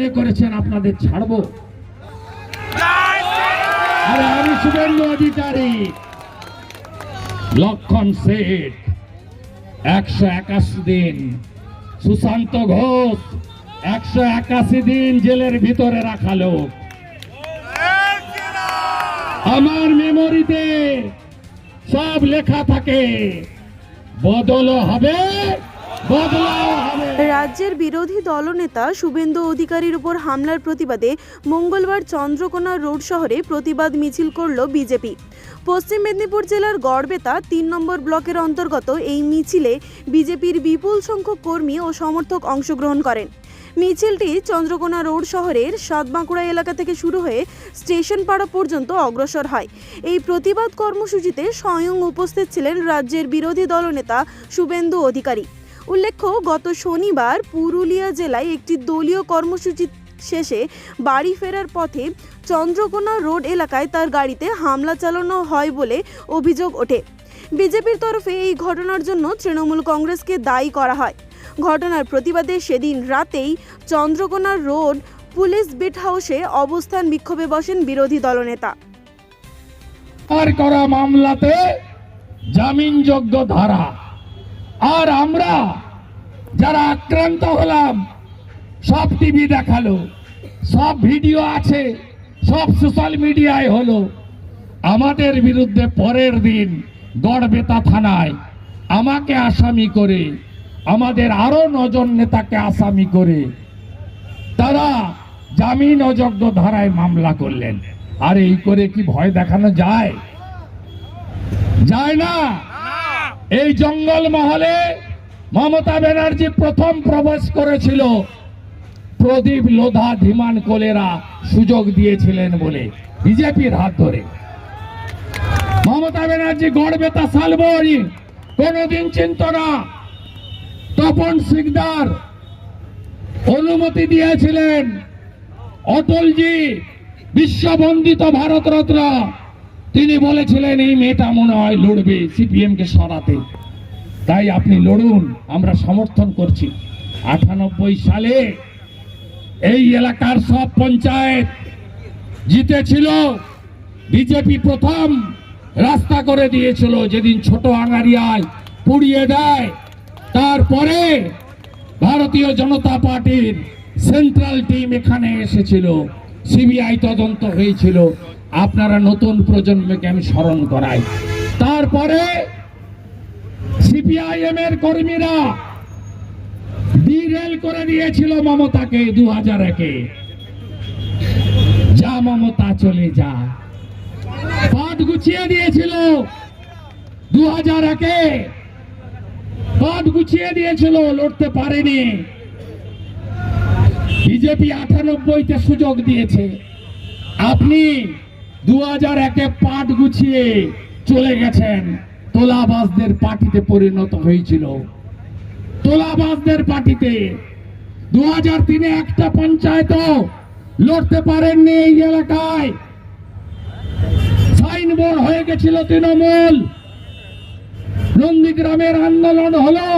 মনে করেছেন, আপনাদের ছাড়বো। আমি শুভেন্দু অধিকারী, লক্ষণ শেঠ, একশো একাশি দিন, সুশান্ত ঘোষ, একশো একাশি দিন জেলের ভিতরে রাখা লোক। আমার মেমোরিতে সব লেখা থাকে বদলও হবে রাজ্যের বিরোধী দলনেতা শুভেন্দু অধিকারীর উপর হামলার প্রতিবাদে মঙ্গলবার চন্দ্রকোনা রোড শহরে প্রতিবাদ মিছিল করল বিজেপি। পশ্চিম মেদিনীপুর জেলার গড়বেতা তিন নম্বর ব্লকের অন্তর্গত এই মিছিলে বিজেপির বিপুল সংখ্যক কর্মী ও সমর্থক অংশগ্রহণ করেন। মিছিলটি চন্দ্রকোনা রোড শহরের সাতবাঁকুড়া এলাকা থেকে শুরু হয়ে স্টেশন পাড়া পর্যন্ত অগ্রসর হয়। এই প্রতিবাদ কর্মসূচিতে স্বয়ং উপস্থিত ছিলেন রাজ্যের বিরোধী দলনেতা শুভেন্দু অধিকারী। উল্লেখ্য, গত শনিবার পুরুলিয়া জেলায় একটি দলীয় কর্মসূচি শেষে বাড়ি ফেরার পথে চন্দ্রকোনা রোড এলাকায় তার গাড়িতে হামলা চালানো হয় বলে অভিযোগ ওঠে। বিজেপির তরফে এই ঘটনার জন্য তৃণমূল কংগ্রেসকে দায়ী করা হয়। ঘটনার প্রতিবাদে সেদিন রাতেই চন্দ্রকোনা রোড পুলিশ বিট হাউসে অবস্থান বিক্ষোভে বসেন বিরোধী দলনেতা। করা মামলাতে জামিনযোগ্য ধারা। আর আমরা যারা আক্রান্ত হলাম, সব টিভি দেখাল, সব ভিডিও আছে, সব সোশ্যাল মিডিয়ায় হলো। আমাদের বিরুদ্ধে পরের দিন গড়বেতা থানায় আমাকে আসামি করে, আমাদের আরও নজন নেতাকে আসামি করে, তারা জামিন অযোগ্য ধারায় মামলা করলেন। আর এই করে কি ভয় দেখানো যায়? যায় না! এই জঙ্গল মহলে মমতা ব্যানার্জি প্রথম প্রবেশ করেছিল। প্রদীপ লোধা ধীমান কোলেরা সুযোগ দিয়েছিলেন বলে বিজেপির হাত ধরে। মমতা ব্যানার্জি গড়বেতা সালবই কোনোদিন চিন্ত না। তপন সিকদার অনুমতি দিয়েছিলেন। অটলজি, বিশ্ববন্দিত ভারতরত্ন। তিনি বলেছিলেন, এই মেয়েটা মনে হয় লড়বে সিপিএম কে সরাতে। তাই আপনি লড়ুন, আমরা সমর্থন করছি। আটানব্বই সালে এই এলাকার সব পঞ্চায়েত জিতেছিল। বিজেপি প্রথম রাস্তা করে দিয়েছিল, যেদিন ছোট আঙারিয়ায় পুড়িয়ে দেয়। তারপরে ভারতীয় জনতা পার্টির সেন্ট্রাল টিম এখানে এসেছিল, সিবিআই তদন্ত হয়েছিল। আপনারা নতুন প্রজন্মকে আমি স্মরণ করাই। তারপরে সিপিআইএম এর কর্মীরা ডিরেল করে দিয়েছিল মমতাকে দু হাজার একে। যা মমতা চলে যা। পাট গুছিয়ে দিয়েছিল দু হাজার একে। পদ গুছিয়ে দিয়েছিল, লড়তে পারেনি। বিজেপি আটানব্বইতে সুযোগ দিয়েছে। আপনি দু হাজার একে পাট গুছিয়ে চলে গেছেন। তোলাবাজদের পার্টিতে পরিণত হয়েছিল। তোলাবাজদের পার্টিতে দু হাজার তিনে একটা পঞ্চায়েত লড়তে পারেননি এই এলাকায়। সাইনবোর্ড হয়ে গেছিল তৃণমূল। নন্দীগ্রামের আন্দোলন হলো।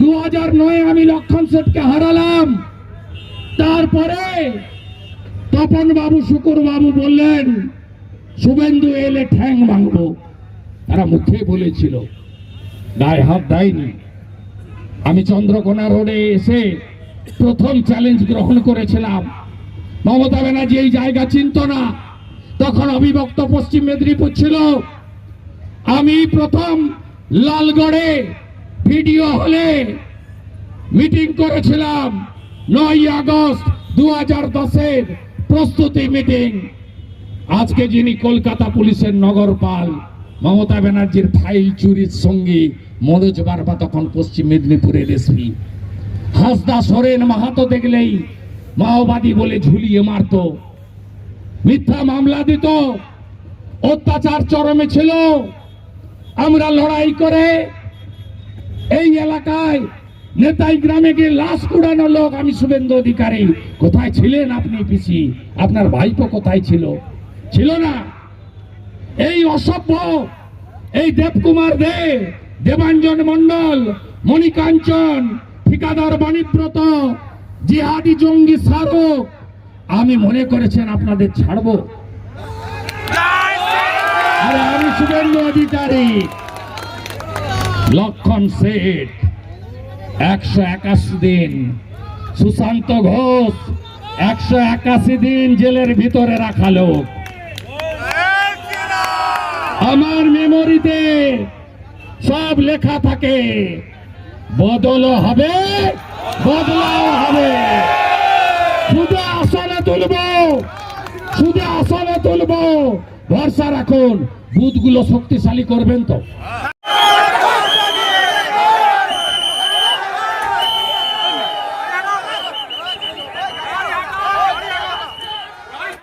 দু নয় আমি লক্ষণ সেটকে হারালাম। তারপরে তপন বাবু, শুকুর বাবু বললেন, শুভেন্দু এলে ঠ্যাং ভাঙবো। তারা মুখে বলেছিল, গায়ে হাত দেয়নি। আমি চন্দ্রকোনা রোডে এসে প্রথম চ্যালেঞ্জ গ্রহণ করেছিলাম। মমতা ব্যানার্জি এই জায়গা চিনত না। তখন অবিভক্ত পশ্চিম মেদিনীপুর ছিল। আমি প্রথম লালগড়ে ভিডিও হলে মিটিং করেছিলাম নয় আগস্ট দু হাজার দশের। প্রস্তুতি মিটিং। আজকে যিনি কলকাতা পুলিশের নগরপাল, মমতা ব্যানার্জির ফাইল চুরির সঙ্গে, মনোজ বারবা তখন পশ্চিম মেদিনীপুরের এসপি। হাসদা সোরেন মাহাতো দেখলেই মাওবাদী বলে ঝুলিয়ে মারতো। মিথ্যা মামলা দিত, অত্যাচার চরমে ছিল। আমরা লড়াই করে এই এলাকায় নেতাই গ্রামে গিয়ে লাশ কুড়ানো লোক আমি শুভেন্দু অধিকারী। কোথায় ছিলেন আপনি পিসি? আপনার ভাইপো কোথায় ছিল? ছিল না। এই অসভ্য, এই দেবকুমার দে, দেবাঞ্জন মন্ডল মণিকাঞ্চন, ঠিকাদার বাণীব্রত, জিহাদি জঙ্গি সারক আমি মনে করেছেন আপনাদের ছাড়বো। আমি শুভেন্দু অধিকারী। লক্ষণ শেঠ। একশো একাশি দিন। সুশান্ত ঘোষ, একশো একাশি দিন জেলের ভিতরে রাখা লোক। আমার মেমোরিতে সব লেখা থাকে। বদলও হবে, বদলাও হবে। শুধু আসনে তুলব শুধু আসনে তুলব। ভরসা রাখুন, বুথগুলো শক্তিশালী করবেন তো।